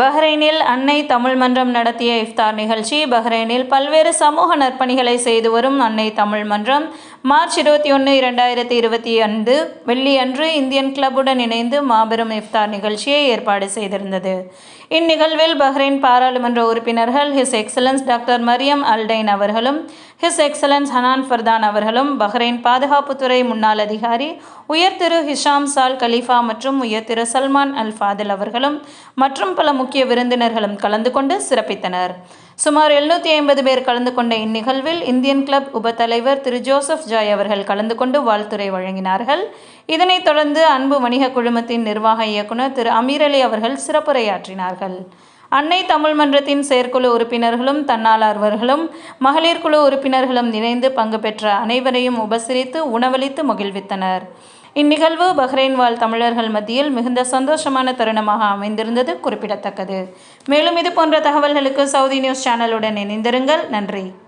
பஹ்ரைனில் அன்னை தமிழ் மன்றம் நடத்திய இஃப்தார் நிகழ்ச்சி பஹ்ரைனில் பல்வேறு சமூக நற்பணிகளை செய்து வரும் அன்னை தமிழ் மன்றம். மார்ச் இருபத்தி ஒன்று இரண்டாயிரத்தி இருபத்தி ஐந்து வெள்ளி அன்று இந்தியன் கிளப்புடன் இணைந்து மாபெரும் இஃப்தார் நிகழ்ச்சியை ஏற்பாடு செய்திருந்தது. இந்நிகழ்வில் பஹ்ரைன் பாராளுமன்ற உறுப்பினர்கள் his excellency doctor Mariam Al Dhaen அவர்களும் ஹிஸ் எக்ஸலன்ஸ் ஹனான் ஃபர்தான் அவர்களும் பஹ்ரைன் பாதுகாப்புத்துறை முன்னாள் அதிகாரி உயர் திரு ஹிஷாம் சால் கலீஃபா மற்றும் உயர் திரு சல்மான் அல் ஃபாதில் அவர்களும் மற்றும் பல முக்கிய விருந்தினர்களும் கலந்து கொண்டு சிறப்பித்தனர். சுமார் எழுநூற்றி ஐம்பது பேர் கலந்து கொண்ட இந்நிகழ்வில் இந்தியன் கிளப் உபத்தலைவர் திரு ஜோசப் ஜாய் அவர்கள் கலந்து கொண்டு வாழ்த்துறை வழங்கினார்கள். இதனைத் தொடர்ந்து அன்பு வணிக குழுமத்தின் நிர்வாக இயக்குனர் திரு அமீரலி அவர்கள் சிறப்புரையாற்றினார்கள். அன்னை தமிழ் மன்றத்தின் செயற்குழு உறுப்பினர்களும் தன்னாளர்களும் மகளிர் குழு உறுப்பினர்களும் இணைந்து பங்கு பெற்ற அனைவரையும் உபசரித்து உணவளித்து மகிழ்வித்தனர். இந்நிகழ்வு பஹ்ரைன் வாழ் தமிழர்கள் மத்தியில் மிகுந்த சந்தோஷமான தருணமாக அமைந்திருந்தது குறிப்பிடத்தக்கது. மேலும் இது போன்ற தகவல்களுக்கு சவுதி நியூஸ் சேனலுடன் இணைந்திருங்கள். நன்றி.